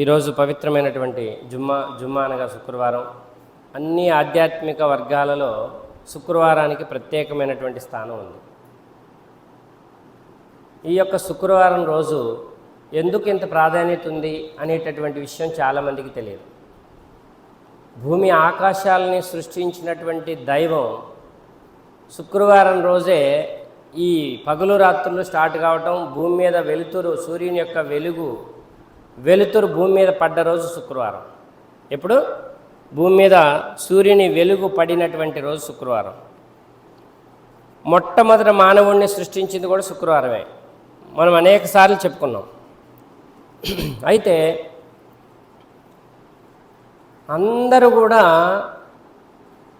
ఈరోజు పవిత్రమైనటువంటి జుమ్మా జుమ్మా అనగా శుక్రవారం. అన్ని ఆధ్యాత్మిక వర్గాలలో శుక్రవారానికి ప్రత్యేకమైనటువంటి స్థానం ఉంది. ఈ యొక్క శుక్రవారం రోజు ఎందుకు ఇంత ప్రాధాన్యత ఉంది అనేటటువంటి విషయం చాలామందికి తెలియదు. భూమి ఆకాశాలని సృష్టించినటువంటి దైవం శుక్రవారం రోజే ఈ పగులు రాత్రులు స్టార్ట్ కావటం భూమి మీద వెలుతురు సూర్యుని యొక్క వెలుగు వెలుతురు భూమి మీద పడ్డ రోజు శుక్రవారం. ఎప్పుడు? భూమి మీద సూర్యుని వెలుగు పడినటువంటి రోజు శుక్రవారం. మొట్టమొదటి మానవుణ్ణి సృష్టించింది కూడా శుక్రవారమే. మనం అనేక సార్లు చెప్పుకున్నాం. అయితే అందరూ కూడా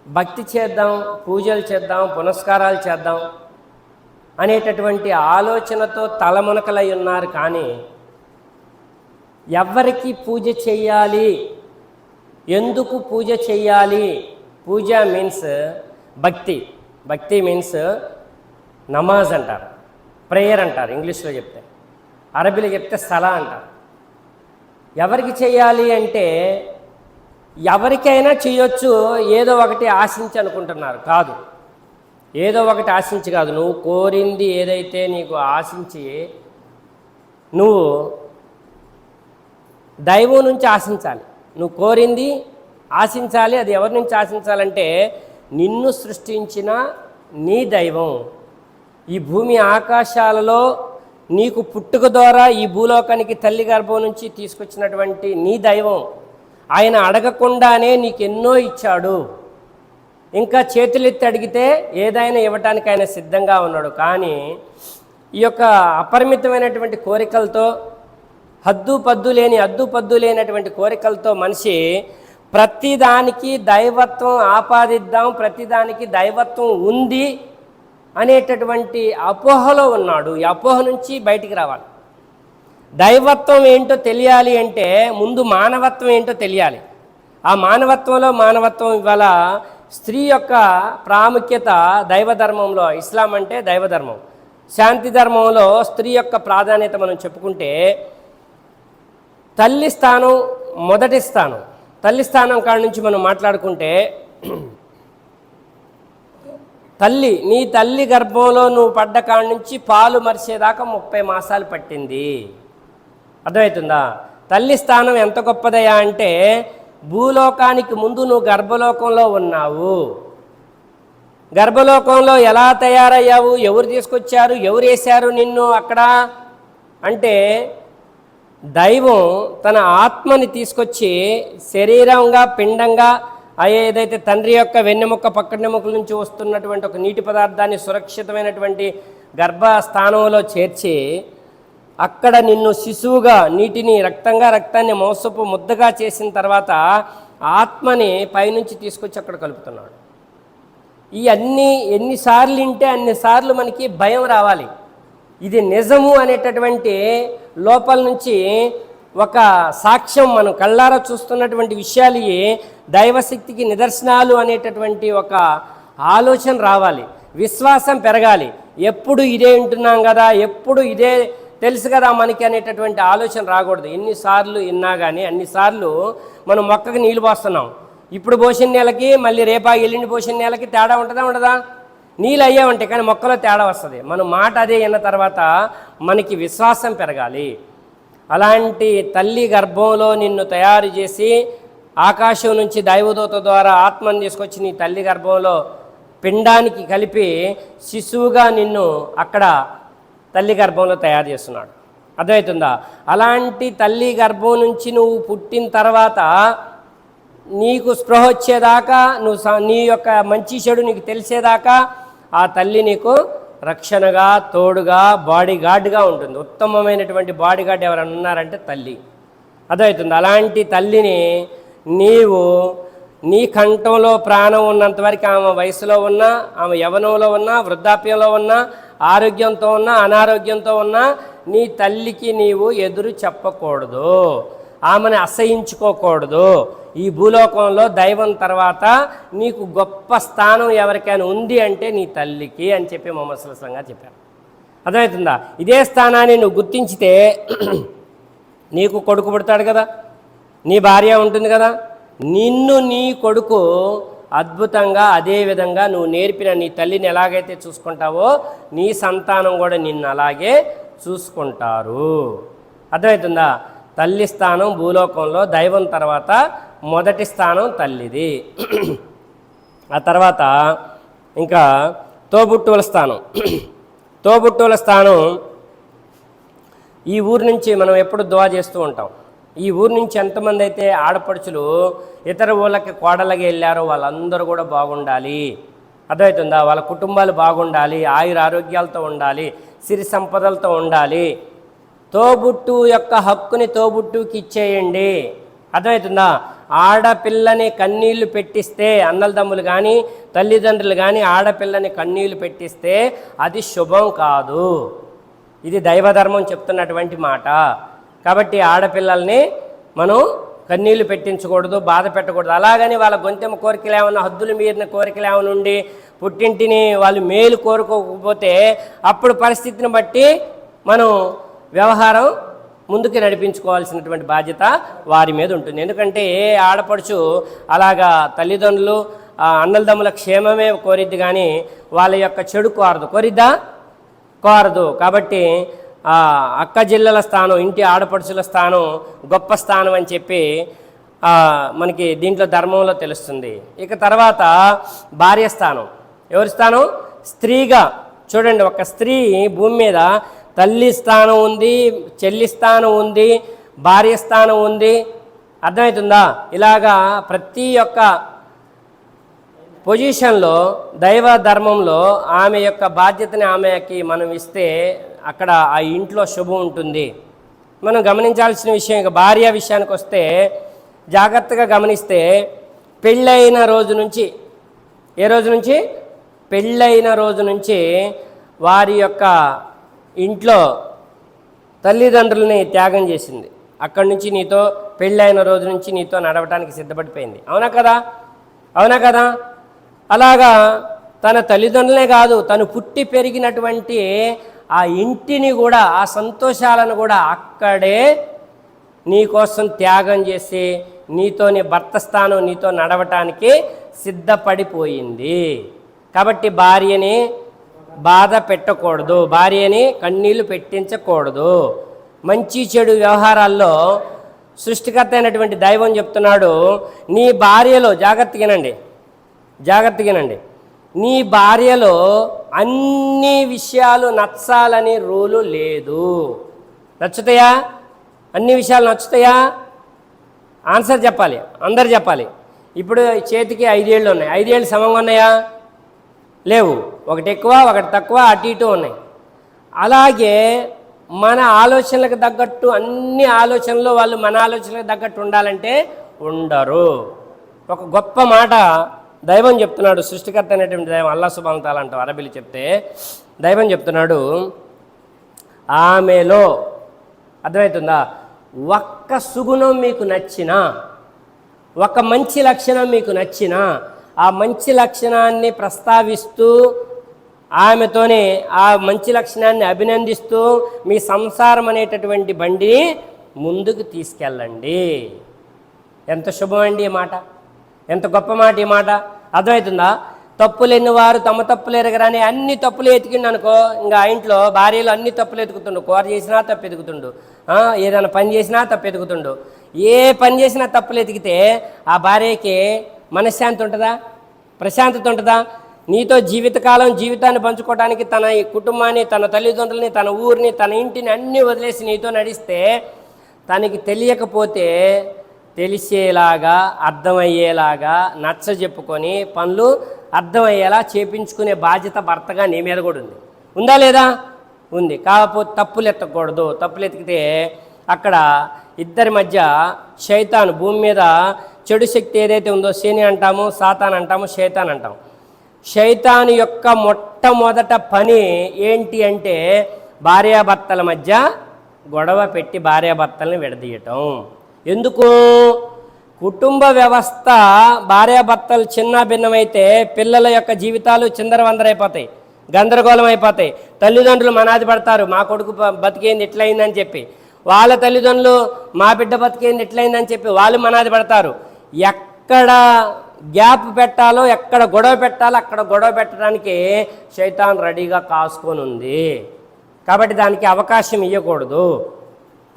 భక్తి చేద్దాం పూజలు చేద్దాం పునస్కారాలు చేద్దాం అనేటటువంటి ఆలోచనతో తలమునకలై ఉన్నారు కానీ ఎవరికి పూజ చేయాలి. ఎందుకు పూజ చేయాలి? పూజ మీన్స్ భక్తి. భక్తి మీన్స్ నమాజ్ అంటారు. ప్రేయర్ అంటారు. ఇంగ్లీష్లో చెప్తే. అరబీలో చెప్తే సలా అంటారు. ఎవరికి చేయాలి అంటే ఎవరికైనా చేయొచ్చు. ఏదో ఒకటి ఆశించి అనుకుంటున్నారు. కాదు. ఏదో ఒకటి ఆశించి కాదు. నువ్వు కోరింది ఏదైతే నీకు ఆశించి నువ్వు దైవం నుంచి ఆశించాలి. నువ్వు కోరింది ఆశించాలి అది ఎవరి నుంచి ఆశించాలంటే నిన్ను సృష్టించిన నీ దైవం. ఈ భూమి ఆకాశాలలో నీకు పుట్టుక ద్వారా ఈ భూలోకానికి తల్లి గర్భం నుంచి తీసుకొచ్చినటువంటి నీ దైవం. ఆయన అడగకుండానే నీకెన్నో ఇచ్చాడు. ఇంకా చేతులెత్తి అడిగితే ఏదైనా ఇవ్వటానికి ఆయన సిద్ధంగా ఉన్నాడు. కానీ ఈ యొక్క అపరిమితమైనటువంటి కోరికలతో హద్దు పద్దు లేని హద్దు పద్దు లేనటువంటి కోరికలతో మనిషి ప్రతిదానికి దైవత్వం ఆపాదిద్దాం ప్రతిదానికి దైవత్వం ఉంది అనేటటువంటి అపోహలో ఉన్నాడు. ఈ అపోహ నుంచి బయటికి రావాలి. దైవత్వం ఏంటో తెలియాలి అంటే ముందు మానవత్వం ఏంటో తెలియాలి. ఆ మానవత్వంలో మానవత్వం ఇవాళ స్త్రీ యొక్క ప్రాముఖ్యత దైవధర్మంలో ఇస్లాం అంటే దైవధర్మం. శాంతి ధర్మంలో స్త్రీ యొక్క ప్రాధాన్యత మనం చెప్పుకుంటే తల్లి స్థానం మొదటి స్థానం. తల్లి స్థానం కాడ నుంచి మనం మాట్లాడుకుంటే తల్లి నీ తల్లి గర్భంలో నువ్వు పడ్డ కాడ నుంచి పాలు మరిచేదాకా ముప్పై మాసాలు పట్టింది. అర్థమవుతుందా? తల్లి స్థానం ఎంత గొప్పదయా అంటే భూలోకానికి ముందు నువ్వు గర్భలోకంలో ఉన్నావు. గర్భలోకంలో ఎలా తయారయ్యావు? ఎవరు తీసుకొచ్చారు? ఎవరు వేశారు నిన్ను అక్కడ? అంటే దైవం తన ఆత్మని తీసుకొచ్చి శరీరంగా పిండంగా అయ్యే ఏదైతే తండ్రి యొక్క వెన్నెముక్క పక్కనెముకల నుంచి వస్తున్నటువంటి ఒక నీటి పదార్థాన్ని సురక్షితమైనటువంటి గర్భస్థానంలో చేర్చి అక్కడ నిన్ను శిశువుగా నీటిని రక్తంగా రక్తాన్ని మోసపు ముద్దగా చేసిన తర్వాత ఆత్మని పైనుంచి తీసుకొచ్చి అక్కడ కలుపుతున్నాడు. ఈ అన్ని ఎన్నిసార్లు వింటే అన్నిసార్లు మనకి భయం రావాలి. ఇది నిజము అనేటటువంటి లోపల నుంచి ఒక సాక్ష్యం మనం కళ్ళారా చూస్తున్నటువంటి విషయాలు దైవశక్తికి నిదర్శనాలు అనేటటువంటి ఒక ఆలోచన రావాలి. విశ్వాసం పెరగాలి. ఎప్పుడు ఇదే వింటున్నాం కదా ఎప్పుడు ఇదే తెలుసు కదా మనకి అనేటటువంటి ఆలోచన రాకూడదు. ఎన్నిసార్లు విన్నా కానీ అన్నిసార్లు మనం మొక్కకి నీళ్ళు పోస్తున్నాం. ఇప్పుడు పోసిన నెలకి మళ్ళీ రేపా ఎల్లుండి పోసిన నెలకి తేడా ఉంటుందా ఉండదా? నీళ్ళు అయ్యే కానీ మొక్కలో తేడా వస్తుంది. మనం మాట అదే అయిన తర్వాత మనకి విశ్వాసం పెరగాలి. అలాంటి తల్లి గర్భంలో నిన్ను తయారు చేసి ఆకాశం నుంచి దైవదూత ద్వారా ఆత్మను తీసుకొచ్చి నీ తల్లి గర్భంలో పిండానికి కలిపి శిశువుగా నిన్ను అక్కడ తల్లి గర్భంలో తయారు చేస్తున్నాడు. అర్థమవుతుందా? అలాంటి తల్లి గర్భం నుంచి నువ్వు పుట్టిన తర్వాత నీకు స్పృహ వచ్చేదాకా నువ్వు స- నీ యొక్క మంచి చెడు నీకు తెలిసేదాకా ఆ తల్లి నీకు రక్షణగా తోడుగా బాడీ గార్డ్గా ఉంటుంది. ఉత్తమమైనటువంటి బాడీ గార్డ్ ఎవరైనా ఉన్నారంటే తల్లి. అదవుతుంది అలాంటి తల్లిని నీవు నీ కంఠంలో ప్రాణం ఉన్నంత వరకు ఆమె వయసులో ఉన్నా ఆమె యవనంలో ఉన్నా వృద్ధాప్యంలో ఉన్నా ఆరోగ్యంతో ఉన్నా అనారోగ్యంతో ఉన్నా నీ తల్లికి నీవు ఎదురు చెప్పకూడదు. ఆమెను అసహించుకోకూడదు. ఈ భూలోకంలో దైవం తర్వాత నీకు గొప్ప స్థానం ఎవరికైనా ఉంది అంటే నీ తల్లికి అని చెప్పి మొహమ్మద్ సుల్లాం గారు చెప్పారు. అర్థమవుతుందా? ఇదే స్థానాన్ని నువ్వు గుర్తించితే నీకు కొడుకు పుడతాడు కదా. నీ భార్య ఉంటుంది కదా. నిన్ను నీ కొడుకు అద్భుతంగా అదే విధంగా నువ్వు నేర్పిన నీ తల్లిని ఎలాగైతే చూసుకుంటావో నీ సంతానం కూడా నిన్ను అలాగే చూసుకుంటారు. అర్థమవుతుందా? తల్లి స్థానం భూలోకంలో దైవం తర్వాత మొదటి స్థానం తల్లిది. ఆ తర్వాత ఇంకా తోబుట్టువుల స్థానం. తోబుట్టువుల స్థానం ఈ ఊరు నుంచి మనం ఎప్పుడు దువా చేస్తూ ఉంటాం. ఈ ఊరు నుంచి ఎంతమంది అయితే ఆడపడుచులు ఇతర ఊళ్ళకి కోడలకి వెళ్ళారో వాళ్ళందరూ కూడా బాగుండాలి. అర్థమవుతుందా వాళ్ళ కుటుంబాలు బాగుండాలి ఆయుర ఆరోగ్యాలతో ఉండాలి సిరి సంపదలతో ఉండాలి. తోబుట్టు యొక్క హక్కుని తోబుట్టుకి ఇచ్చేయండి. అర్థమవుతుందా ఆడపిల్లని కన్నీళ్ళు పెట్టిస్తే అన్నలదమ్ములు కానీ తల్లిదండ్రులు కానీ ఆడపిల్లని కన్నీళ్ళు పెట్టిస్తే అది శుభం కాదు. ఇది దైవధర్మం చెప్తున్నటువంటి మాట. కాబట్టి ఆడపిల్లల్ని మనం కన్నీళ్ళు పెట్టించకూడదు బాధ పెట్టకూడదు. అలాగని వాళ్ళ గొంతెమ కోరికలు ఏమన్నా హద్దులు మీరిన కోరికలు ఏమైనా ఉండి పుట్టింటిని వాళ్ళు మేలు కోరుకోకపోతే అప్పుడు పరిస్థితిని బట్టి మనం వ్యవహారం ముందుకు నడిపించుకోవాల్సినటువంటి బాధ్యత వారి మీద ఉంటుంది. ఎందుకంటే ఏ ఆడపడుచు అలాగా తల్లిదండ్రులు అన్నలదమ్ముల క్షేమమే కోరిద్ది కానీ వాళ్ళ యొక్క చెడు కోరదు. కోరిద్దా? కోరదు. కాబట్టి అక్క జిల్లల స్థానం ఇంటి ఆడపడుచుల స్థానం గొప్ప స్థానం అని చెప్పి మనకి దీంట్లో ధర్మంలో తెలుస్తుంది. ఇక తర్వాత భార్య స్థానం. ఎవరి స్థానం? స్త్రీగా. చూడండి ఒక స్త్రీ భూమి మీద తల్లి స్థానం ఉంది చెల్లి స్థానం ఉంది భార్య స్థానం ఉంది. అర్థమవుతుందా? ఇలాగా ప్రతి ఒక్క పొజిషన్లో దైవ ధర్మంలో ఆమె యొక్క బాధ్యతని ఆమెకి మనం ఇస్తే అక్కడ ఆ ఇంట్లో శుభం ఉంటుంది. మనం గమనించాల్సిన విషయం ఇక భార్య విషయానికి వస్తే జాగ్రత్తగా గమనిస్తే పెళ్ళైన రోజు నుంచి ఏ రోజు నుంచి? పెళ్ళైన రోజు నుంచి వారి యొక్క ఇంట్లో తల్లిదండ్రులని త్యాగం చేసింది. అక్కడి నుంచి నీతో పెళ్ళైన రోజు నుంచి నీతో నడవటానికి సిద్ధపడిపోయింది. అవునా కదా? అవునా కదా? అలాగా తన తల్లిదండ్రులే కాదు తను పుట్టి పెరిగినటువంటి ఆ ఇంటిని కూడా ఆ సంతోషాలను కూడా అక్కడే నీ కోసం త్యాగం చేసి నీతో నీ భర్త స్థానం నీతో నడవటానికి సిద్ధపడిపోయింది. కాబట్టి భార్యని బాధ పెట్టకూడదు. భార్యని కన్నీళ్ళు పెట్టించకూడదు. మంచి చెడు వ్యవహారాల్లో సృష్టికర్త అయినటువంటి దైవం చెప్తున్నాడు నీ భార్యలో జాగ్రత్తగానండి జాగ్రత్తగానండి నీ భార్యలో అన్ని విషయాలు నచ్చాలని రూలు లేదు. నచ్చుతాయా? అన్ని విషయాలు నచ్చుతాయా? ఆన్సర్ చెప్పాలి. అందరు చెప్పాలి. ఇప్పుడు చేతికి ఐదేళ్ళు ఉన్నాయి. ఐదేళ్ళు సమంగా ఉన్నాయా? లేవు. ఒకటి ఎక్కువ ఒకటి తక్కువ అటు ఇటు ఉన్నాయి. అలాగే మన ఆలోచనలకు తగ్గట్టు అన్ని ఆలోచనలు వాళ్ళు మన ఆలోచనలకు తగ్గట్టు ఉండాలంటే ఉండరు. ఒక గొప్ప మాట దైవం చెప్తున్నాడు సృష్టికర్త అనేటువంటి దైవం అల్లా సుబాంతాలు అంటాం. అరబీలు చెప్తే దైవం చెప్తున్నాడు ఆమెలో అర్థమవుతుందా? ఒక్క సుగుణం మీకు నచ్చినా ఒక మంచి లక్షణం మీకు నచ్చినా ఆ మంచి లక్షణాన్ని ప్రస్తావిస్తూ ఆమెతోనే ఆ మంచి లక్షణాన్ని అభినందిస్తూ మీ సంసారం అనేటటువంటి బండిని ముందుకు తీసుకెళ్ళండి. ఎంత శుభం అండి ఈ మాట. ఎంత గొప్ప మాట ఈ మాట. అర్థమవుతుందా? తప్పులేని వారు తమ తప్పులు ఎరగరాని అన్ని తప్పులు ఎతికిండు అనుకో ఇంకా ఆ ఇంట్లో భార్యలు అన్ని తప్పులు ఎతుకుతుండు కూర చేసినా తప్పు ఎతుకుతుండు ఏదైనా పని చేసినా తప్పు ఎతుకుతుండు. ఏ పని చేసినా తప్పులు ఎతికితే ఆ భార్యకి మనశ్శాంతి ఉంటుందా? ప్రశాంతత ఉంటుందా? నీతో జీవితకాలం జీవితాన్ని పంచుకోవడానికి తన ఈ కుటుంబాన్ని తన తల్లిదండ్రులని తన ఊరిని తన ఇంటిని అన్నీ వదిలేసి నీతో నడిస్తే తనకి తెలియకపోతే తెలిసేలాగా అర్థమయ్యేలాగా నచ్చ చెప్పుకొని పనులు అర్థమయ్యేలా చేపించుకునే బాధ్యత భర్తగా నీ మీద కూడా ఉంది. ఉందా లేదా? ఉంది. కాకపోతే తప్పులు ఎత్తకూడదు తప్పులు ఎత్తికితే అక్కడ ఇద్దరి మధ్య శైతాను భూమి మీద చెడు శక్తి ఏదైతే ఉందో శని అంటాము సాతాన్ అంటాము శైతాన్ అంటాం. శైతాన్ యొక్క మొట్టమొదట పని ఏంటి అంటే భార్యాభర్తల మధ్య గొడవ పెట్టి భార్యాభర్తల్ని విడదీయటం. ఎందుకు? కుటుంబ వ్యవస్థ భార్యాభర్తలు చిన్న భిన్నమైతే పిల్లల యొక్క జీవితాలు చిందరవందరైపోతాయి గందరగోళం అయిపోతాయి తల్లిదండ్రులు మనాది పడతారు మా కొడుకు బతికేంది ఇట్లయిందని చెప్పి. వాళ్ళ తల్లిదండ్రులు మా బిడ్డ బతికేంది ఎట్లయిందని చెప్పి వాళ్ళు మనాది పడతారు. ఎక్కడ గ్యాప్ పెట్టాలో ఎక్కడ గొడవ పెట్టాలో అక్కడ గొడవ పెట్టడానికి శైతాన్ రెడీగా కాసుకొని ఉంది. కాబట్టి దానికి అవకాశం ఇవ్వకూడదు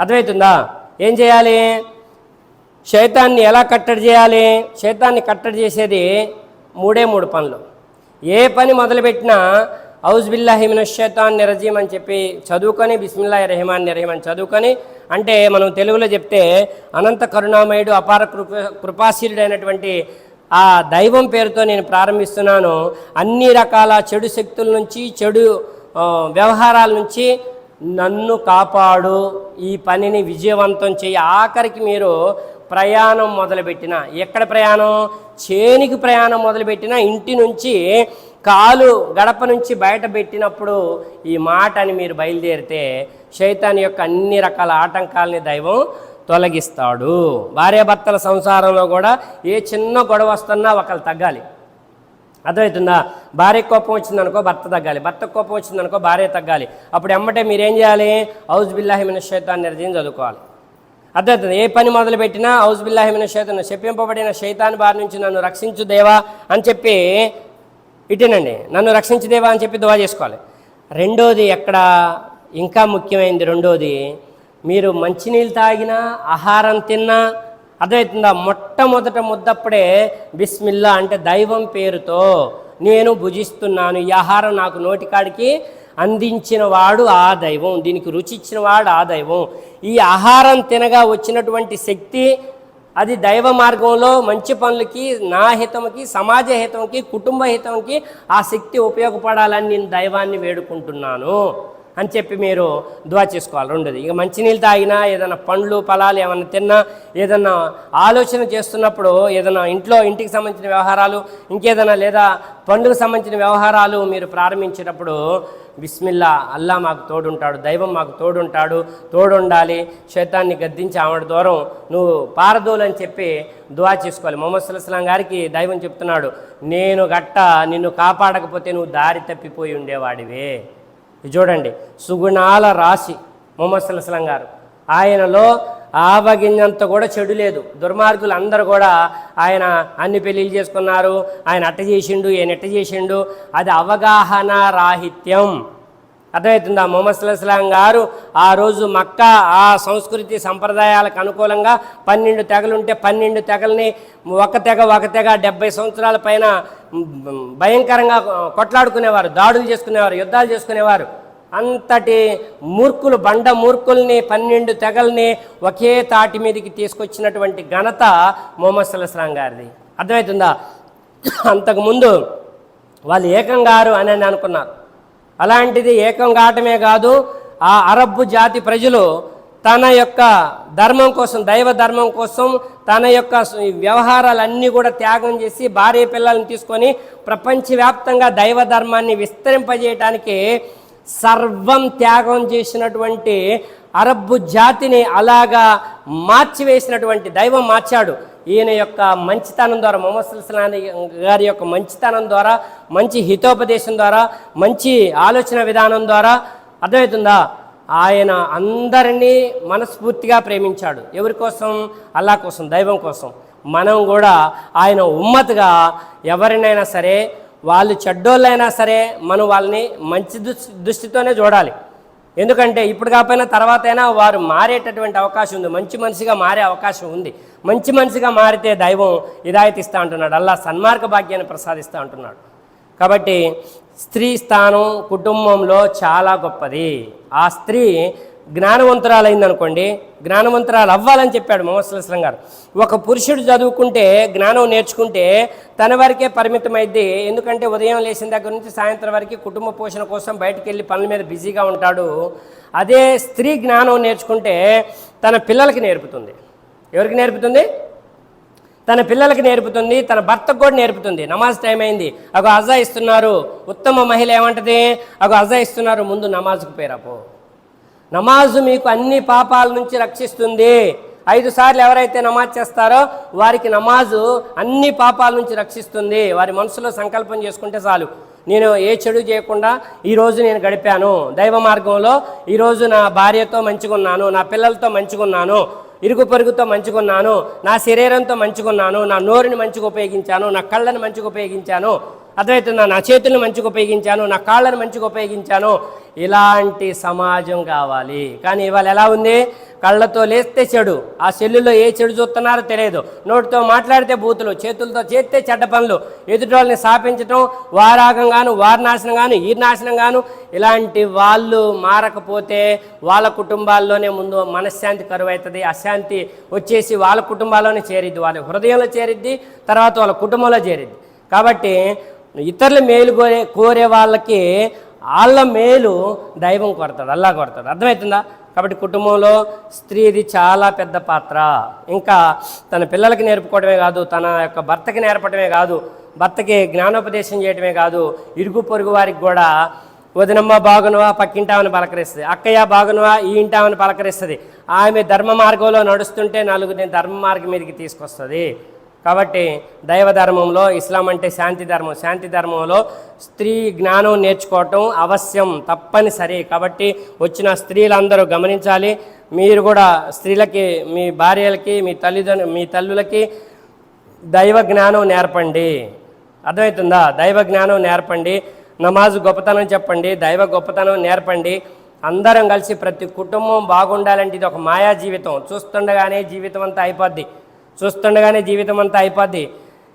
అర్థమవుతుందా? ఏం చేయాలి? శైతాన్ని ఎలా కట్టడి చేయాలి? శైతాన్ని కట్టడి చేసేది మూడే మూడు పనులు. ఏ పని మొదలుపెట్టినా ఔజ్ బిల్లాహిమిన శైతాన్ నిరజీం అని చెప్పి చదువుకొని బిస్మిల్లా రెహమాన్ నిరహీమ్ అని చదువుకొని అంటే మనం తెలుగులో చెప్తే అనంత కరుణామయుడు అపార కృప కృపాశీలుడైనటువంటి ఆ దైవం పేరుతో నేను ప్రారంభిస్తున్నాను. అన్ని రకాల చెడు శక్తుల నుంచి చెడు వ్యవహారాల నుంచి నన్ను కాపాడు. ఈ పనిని విజయవంతం చేయి. ఆఖరికి మీరు ప్రయాణం మొదలుపెట్టిన ఎక్కడ ప్రయాణం? చేనికి ప్రయాణం మొదలుపెట్టిన ఇంటి నుంచి కాలు గడప నుంచి బయట పెట్టినప్పుడు ఈ మాటని మీరు బయలుదేరితే శైతాన్ యొక్క అన్ని రకాల ఆటంకాలని దైవం తొలగిస్తాడు. భార్యాభర్తల సంసారంలో కూడా ఏ చిన్న గొడవ వస్తున్నా ఒకళ్ళు తగ్గాలి. అర్థమవుతుందా? భార్య కోపం వచ్చిందనుకో భర్త తగ్గాలి. భర్త కోపం వచ్చిందనుకో భార్య తగ్గాలి. అప్పుడు ఎమ్మటే మీరేం చేయాలి? హౌజ్ బిల్లాహిమిన శైతాన్ని నిర్జయం చదువుకోవాలి. అర్థమవుతుంది? ఏ పని మొదలు పెట్టినా హౌజ్ బిల్లాహిమిన శైతాన్ని చెప్పింపబడిన శైతాన్ బారి నుంచి నన్ను రక్షించు దేవా అని చెప్పి ఇటేనండి. నన్ను రక్షించదేవా అని చెప్పి దువా చేసుకోవాలి. రెండోది ఎక్కడ ఇంకా ముఖ్యమైనది రెండోది మీరు మంచినీళ్ళు తాగినా ఆహారం తిన్నా అర్థమవుతుందా? మొట్టమొదట ముద్దప్పుడే బిస్మిల్లా అంటే దైవం పేరుతో నేను భుజిస్తున్నాను. ఈ ఆహారం నాకు నోటికాడికి అందించిన వాడు ఆ దైవం దీనికి రుచి ఇచ్చిన వాడు ఆ దైవం. ఈ ఆహారం తినగా వచ్చినటువంటి శక్తి అది దైవ మార్గంలో మంచి పనులకి నా హితంకి సమాజ హితంకి కుటుంబ హితంకి ఆ శక్తి ఉపయోగపడాలని నేను దైవాన్ని వేడుకుంటున్నాను. అని చెప్పి మీరు దువా చేసుకోవాలి. రెండోది ఇక మంచినీళ్ళు తాగినా ఏదైనా పండ్లు ఫలాలు ఏమైనా తిన్నా ఏదైనా ఆలోచన చేస్తున్నప్పుడు ఏదైనా ఇంట్లో ఇంటికి సంబంధించిన వ్యవహారాలు ఇంకేదైనా లేదా పండుగకు సంబంధించిన వ్యవహారాలు మీరు ప్రారంభించేటప్పుడు బిస్మిల్లా అల్లా మాకు తోడుంటాడు దైవం మాకు తోడుంటాడు తోడుండాలి శైతాన్ని గద్దించి ఆవిడ దూరం నువ్వు పారదోలని చెప్పి దువా చేసుకోవాలి. మొహమ్మద్ సుల్లాం గారికి దైవం చెప్తున్నాడు నేను గట్ట నిన్ను కాపాడకపోతే నువ్వు దారి తప్పిపోయి ఉండేవాడివే. చూడండి సుగుణాల రాశి మొహమ్మద్ సుల్లాం గారు. ఆయనలో ఆవగింజంత కూడా చెడు లేదు. దుర్మార్గులు అందరూ కూడా ఆయన అన్ని పెళ్ళిళ్ళు చేసుకున్నారు ఆయన అట్ట చేసిండు ఈయన ఎట్ట చేసిండు అది అవగాహన రాహిత్యం. అర్థమవుతుందా. మొహమ్మద్ సుల్లాం గారు ఆ రోజు మక్క ఆ సంస్కృతి సంప్రదాయాలకు అనుకూలంగా పన్నెండు తెగలుంటే పన్నెండు తెగల్ని ఒక తెగ ఒక తెగ డెబ్బై సంవత్సరాల పైన భయంకరంగా కొట్లాడుకునేవారు దాడులు చేసుకునేవారు యుద్ధాలు చేసుకునేవారు. అంతటి మూర్ఖులు బండ మూర్ఖుల్ని పన్నెండు తెగల్ని ఒకే తాటి మీదకి తీసుకొచ్చినటువంటి ఘనత మొహమ్మద్ సుల్లాం గారిది. అర్థమవుతుందా? అంతకుముందు వాళ్ళు ఏకం గారు అని అని అనుకున్నారు అలాంటిది ఏకం కావటమే కాదు ఆ అరబ్బు జాతి ప్రజలు తన యొక్క ధర్మం కోసం దైవ ధర్మం కోసం తన యొక్క వ్యవహారాలన్నీ కూడా త్యాగం చేసి భార్య పిల్లల్ని తీసుకొని ప్రపంచవ్యాప్తంగా దైవ ధర్మాన్ని విస్తరింపజేయటానికి సర్వం త్యాగం చేసినటువంటి అరబ్బు జాతిని అలాగా మార్చివేసినటువంటి దైవం మార్చాడు. ఈయన యొక్క మంచితనం ద్వారా మొహమ్మద్ గారి యొక్క మంచితనం ద్వారా మంచి హితోపదేశం ద్వారా మంచి ఆలోచన విధానం ద్వారా అర్థమవుతుందా? ఆయన అందరినీ మనస్ఫూర్తిగా ప్రేమించాడు. ఎవరి కోసం? అల్లా కోసం దైవం కోసం. మనం కూడా ఆయన ఉమ్మత్గా ఎవరినైనా సరే వాళ్ళు చెడ్డోళ్ళైనా సరే మనం వాళ్ళని మంచి దుష్ దృష్టితోనే చూడాలి. ఎందుకంటే ఇప్పుడు కాకపోయినా తర్వాత అయినా వారు మారేటటువంటి అవకాశం ఉంది. మంచి మనిషిగా మారే అవకాశం ఉంది. మంచి మనిషిగా మారితే దైవం హిదాయత్ అంటున్నాడు. అల్లా సన్మార్గ భాగ్యాన్ని ప్రసాదిస్తూ అంటున్నాడు. కాబట్టి స్త్రీ స్థానం కుటుంబంలో చాలా గొప్పది. ఆ స్త్రీ జ్ఞానవంతురాలైందనుకోండి జ్ఞానవంతురాలు అవ్వాలని చెప్పాడు మొహమ్మద్ గారు. ఒక పురుషుడు చదువుకుంటే జ్ఞానం నేర్చుకుంటే తన వరకే పరిమితమైద్ది. ఎందుకంటే ఉదయం లేచిన దగ్గర నుంచి సాయంత్రం వరకు కుటుంబ పోషణ కోసం బయటికి వెళ్ళి పనుల మీద బిజీగా ఉంటాడు. అదే స్త్రీ జ్ఞానం నేర్చుకుంటే తన పిల్లలకి నేర్పుతుంది. ఎవరికి నేర్పుతుంది? తన పిల్లలకి నేర్పుతుంది తన భర్తకు కూడా నేర్పుతుంది. నమాజ్ టైం అయింది. అగో అజా ఇస్తున్నారు. ఉత్తమ మహిళ ఏమంటది? అగో అజా ఇస్తున్నారు. ముందు నమాజ్కు పేరాపో నమాజు మీకు అన్ని పాపాల నుంచి రక్షిస్తుంది. ఐదు సార్లు ఎవరైతే నమాజ్ చేస్తారో వారికి నమాజు అన్ని పాపాల నుంచి రక్షిస్తుంది. వారి మనసులో సంకల్పం చేసుకుంటే చాలు. నేను ఏ చెడు చేయకుండా ఈరోజు నేను గడిపాను. దైవ మార్గంలో ఈరోజు నా భార్యతో మంచిగున్నాను నా పిల్లలతో మంచిగున్నాను ఇరుగు పొరుగుతో మంచుకున్నాను నా శరీరంతో మంచుకున్నాను నా నోరుని మంచిగా ఉపయోగించాను నా కళ్ళని మంచిగా ఉపయోగించాను. అర్థమవుతుందా? నా చేతులను మంచిగా ఉపయోగించాను నా కాళ్ళను మంచిగా ఉపయోగించాను. ఇలాంటి సమాజం కావాలి. కానీ ఇవాళ ఎలా ఉంది? కళ్ళతో లేస్తే చెడు ఆ సెల్లులో ఏ చెడు చూస్తున్నారో తెలియదు. నోటితో మాట్లాడితే బూతులు చేతులతో చేస్తే చెడ్డ పనులు. ఎదుటి వాళ్ళని స్థాపించడం వారాగం గాను వారి నాశనం గాను ఈ నాశనం గాను ఇలాంటి వాళ్ళు మారకపోతే వాళ్ళ కుటుంబాల్లోనే ముందు మనశ్శాంతి కరువు అవుతుంది అశాంతి వచ్చేసి వాళ్ళ కుటుంబాల్లోనే చేరిద్ది. వాళ్ళ హృదయంలో చేరిద్ది తర్వాత వాళ్ళ కుటుంబంలో చేరిద్ది. కాబట్టి ఇతరుల మేలు కోరే కోరే వాళ్ళకి వాళ్ళ మేలు దైవం కొడతాడు అల్లా కొడతాడు. అర్థమవుతుందా? కాబట్టి కుటుంబంలో స్త్రీది చాలా పెద్ద పాత్ర. ఇంకా తన పిల్లలకి నేర్పుకోవడమే కాదు తన యొక్క భర్తకి నేర్పడమే కాదు భర్తకి జ్ఞానోపదేశం చేయడమే కాదు ఇరుగు పొరుగు వారికి కూడా వదినమ్మ బాగునవా పక్కింటామని పలకరిస్తుంది. అక్కయ్య బాగునవా ఈ ఇంటామని పలకరిస్తుంది. ఆమె ధర్మ మార్గంలో నడుస్తుంటే నలుగురిని ధర్మ మార్గం మీదకి తీసుకొస్తుంది. కాబట్టి దైవ ధర్మంలో ఇస్లాం అంటే శాంతి ధర్మం. శాంతి ధర్మంలో స్త్రీ జ్ఞానం నేర్చుకోవటం అవశ్యం తప్పనిసరి. కాబట్టి వచ్చిన స్త్రీలందరూ గమనించాలి. మీరు కూడా స్త్రీలకి మీ భార్యలకి మీ తల్లిదండ్రు మీ తల్లులకి దైవ జ్ఞానం నేర్పండి. అర్థమవుతుందా? దైవ జ్ఞానం నేర్పండి. నమాజ్ గొప్పతనం చెప్పండి. దైవ గొప్పతనం నేర్పండి. అందరం కలిసి ప్రతి కుటుంబం బాగుండాలంటే ఇది ఒక మాయా జీవితం. చూస్తుండగానే జీవితం అంతా అయిపోద్ది. చూస్తుండగానే జీవితం అంతా అయిపోద్ది.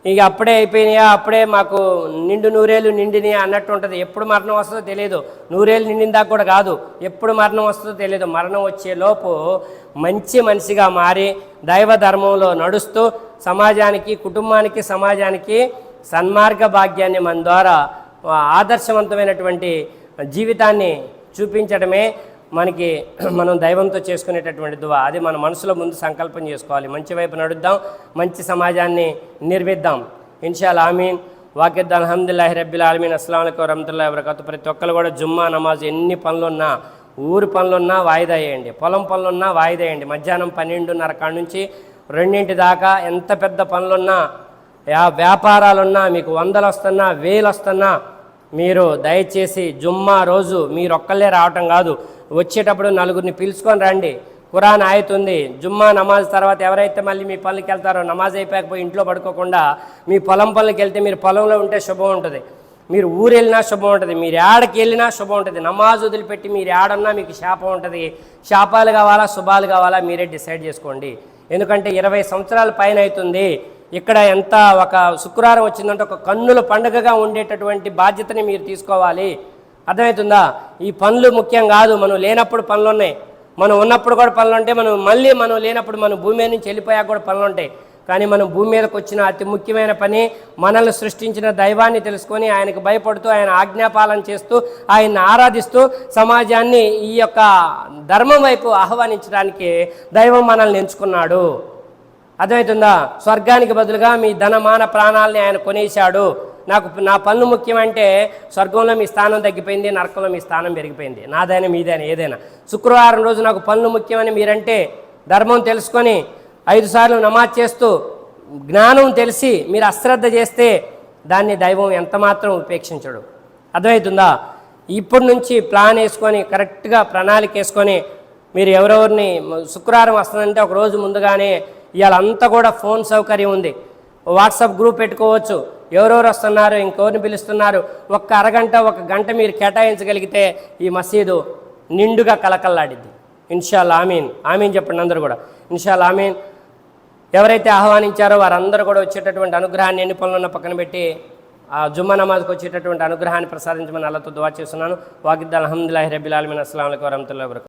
ఇక అప్పుడే అయిపోయినాయా? అప్పుడే మాకు నిండు నూరేళ్ళు నిండిని అన్నట్టు ఉంటుంది. ఎప్పుడు మరణం వస్తుందో తెలియదు నూరేళ్ళు నిండిన దాకా కూడా కాదు. ఎప్పుడు మరణం వస్తుందో తెలియదు మరణం వచ్చేలోపు మంచి మనిషిగా మారి దైవ ధర్మంలో నడుస్తూ సమాజానికి కుటుంబానికి సమాజానికి సన్మార్గ భాగ్యాన్ని మన ద్వారా ఆదర్శవంతమైనటువంటి జీవితాన్ని చూపించడమే మనకి మనం దైవంతో చేసుకునేటటువంటి దువా. అది మన మనసులో ముందు సంకల్పం చేసుకోవాలి. మంచి వైపు నడుద్దాం మంచి సమాజాన్ని నిర్మిద్దాం. ఇన్షాల్ ఆమీన్. వాకిద్ అల్హమ్దుల్లాహి రబ్బిల్ ఆలమీన్. అస్సలం అయికం వరహతుల్లా వరకతు ప్రతి ఒక్కరు కూడా జుమ్మా నమాజ్ ఎన్ని పనులున్నా ఊరి పనులున్నా వాయిదా వేయండి. పొలం పనులున్నా వాయిదా వేయండి. మధ్యాహ్నం పన్నెండున్నర కాడ నుంచి రెండింటి దాకా ఎంత పెద్ద పనులున్నా యా వ్యాపారాలున్నా మీకు వందలు వస్తున్నా వేలు వస్తున్నా మీరు దయచేసి జుమ్మా రోజు మీరు ఒక్కళ్ళే రావటం కాదు. వచ్చేటప్పుడు నలుగురిని పిలుచుకొని రండి. ఖురాన్ ఆయుతుంది. జుమ్మా నమాజ్ తర్వాత ఎవరైతే మళ్ళీ మీ పనులకి వెళ్తారో నమాజ్ అయిపోయకపోయి ఇంట్లో పడుకోకుండా మీ పొలం పనులకి వెళ్తే మీరు పొలంలో ఉంటే శుభం ఉంటుంది. మీరు ఊరు వెళ్ళినా శుభం ఉంటుంది. మీరు ఏడకి వెళ్ళినా శుభం ఉంటుంది. నమాజ్ వదిలిపెట్టి మీరు ఏడన్నా మీకు శాపం ఉంటుంది. శాపాలు కావాలా శుభాలు కావాలా మీరే డిసైడ్ చేసుకోండి. ఎందుకంటే ఇరవై సంవత్సరాల పైన అవుతుంది. ఇక్కడ ఎంత ఒక శుక్రవారం వచ్చిందంటే ఒక కన్నుల పండుగగా ఉండేటటువంటి బాధ్యతని మీరు తీసుకోవాలి. అర్థమవుతుందా? ఈ పనులు ముఖ్యం కాదు. మనం లేనప్పుడు పనులు ఉన్నాయి. మనం ఉన్నప్పుడు కూడా పనులు ఉంటాయి. మనం మళ్ళీ మనం లేనప్పుడు మనం భూమి మీద నుంచి వెళ్ళిపోయాక కూడా పనులు ఉంటాయి. కానీ మనం భూమి మీదకి వచ్చిన అతి ముఖ్యమైన పని మనల్ని సృష్టించిన దైవాన్ని తెలుసుకొని ఆయనకు భయపడుతూ ఆయన ఆజ్ఞాపాలన చేస్తూ ఆయన్ని ఆరాధిస్తూ సమాజాన్ని ఈ యొక్క ధర్మం వైపు ఆహ్వానించడానికి దైవం మనల్ని ఎంచుకున్నాడు. అర్థమవుతుందా? స్వర్గానికి బదులుగా మీ ధనమాన ప్రాణాలని ఆయన కొనేశాడు. నాకు నా పనులు ముఖ్యమంటే స్వర్గంలో మీ స్థానం తగ్గిపోయింది నరకంలో మీ స్థానం పెరిగిపోయింది. నాదైనా మీదైనా ఏదైనా. శుక్రవారం రోజు నాకు పనులు ముఖ్యమని మీరంటే ధర్మం తెలుసుకొని ఐదు సార్లు నమాజ్ చేస్తూ జ్ఞానం తెలిసి మీరు అశ్రద్ధ చేస్తే దాన్ని దైవం ఎంత మాత్రం ఉపేక్షించడు. అర్థమవుతుందా? ఇప్పటి నుంచి ప్లాన్ వేసుకొని కరెక్ట్గా ప్రణాళిక వేసుకొని మీరు ఎవరెవరిని శుక్రవారం వస్తుందంటే ఒక రోజు ముందుగానే ఇవాళ అంతా కూడా ఫోన్ సౌకర్యం ఉంది. వాట్సాప్ గ్రూప్ పెట్టుకోవచ్చు. ఎవరెవరు వస్తున్నారు ఇంకోరిని పిలుస్తున్నారు ఒక్క అరగంట ఒక గంట మీరు కేటాయించగలిగితే ఈ మసీదు నిండుగా కలకల్లాడిద్ది ఇన్షాల్ ఆమీన్. ఆమీన్ చెప్పండి అందరూ కూడా. ఇన్షాల్ ఆమీన్. ఎవరైతే ఆహ్వానించారో వారందరూ కూడా వచ్చేటటువంటి అనుగ్రహాన్ని ఎన్ని పనులున్న పక్కన పెట్టి ఆ జుమ్మా నమాజ్కి వచ్చేటటువంటి అనుగ్రహాన్ని ప్రసాదించమని అల్లతో దువా చేస్తున్నాను. వాకిద్దాల్ అహమ్మదుల్లాహి రబిల్ అలమిన్ అస్సలం వరహతుల్లా వరకు